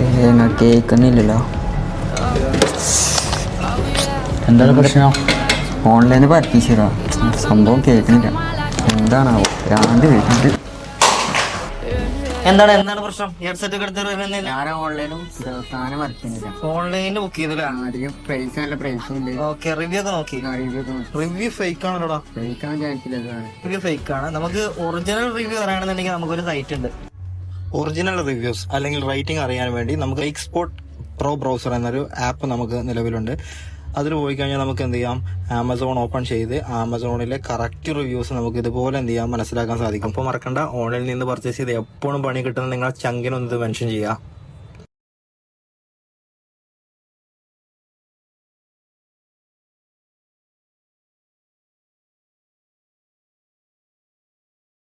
നിങ്ങൾ കേൾക്കുന്നില്ലല്ലോ എന്താണ് പ്രശ്നം ഓൺലൈനിൽ പറ്റിച്ചതാ സംഭവം കേൾക്കുന്നില്ല എന്താണാവോ രണ്ട് വരുന്നുണ്ട് എന്താണ്? എന്താണ് പ്രശ്നം? ഹെഡ്സെറ്റ് എടുത്ത് ഞാൻ ഓൺലൈനും സാധനം ഓൺലൈനിൽ ബുക്ക് ചെയ്തില്ല അധികം പ്രൈസ് നല്ല പ്രൈസും ഉണ്ട് ഓക്കെ റിവ്യൂ ഒക്കെ നോക്കി. റിവ്യൂ ഫേക്ക് ആണല്ലോടാ. കഴിക്കാൻ ചാൻസ് ഇല്ല റിവ്യൂ ഫേക്ക് ആണ്. നമുക്ക് ഒറിജിനൽ റിവ്യൂ തരാണെന്നുണ്ടെങ്കിൽ നമുക്കൊരു സൈറ്റ് ഉണ്ട്. ഒറിജിനൽ റിവ്യൂസ് അല്ലെങ്കിൽ റേറ്റിംഗ് അറിയാൻ വേണ്ടി നമുക്ക് എക്സ്പോർട്ട് പ്രോ ബ്രൗസർ എന്നൊരു ആപ്പ് നമുക്ക് നിലവിലുണ്ട്. അതിൽ പോയി കഴിഞ്ഞാൽ നമുക്ക് എന്ത് ചെയ്യാം? ആമസോൺ ഓപ്പൺ ചെയ്ത് ആമസോണിലെ കറക്റ്റ് റിവ്യൂസ് നമുക്ക് ഇതുപോലെ എന്ത് ചെയ്യാം? മനസ്സിലാക്കാൻ സാധിക്കും. അപ്പോൾ മറക്കണ്ട ഓൺലൈനിൽ നിന്ന് പർച്ചേസ് ചെയ്ത് എപ്പോഴും പണി കിട്ടുന്ന നിങ്ങളെ ചങ്കിനൊന്ന് ഇത് മെൻഷൻ ചെയ്യുക.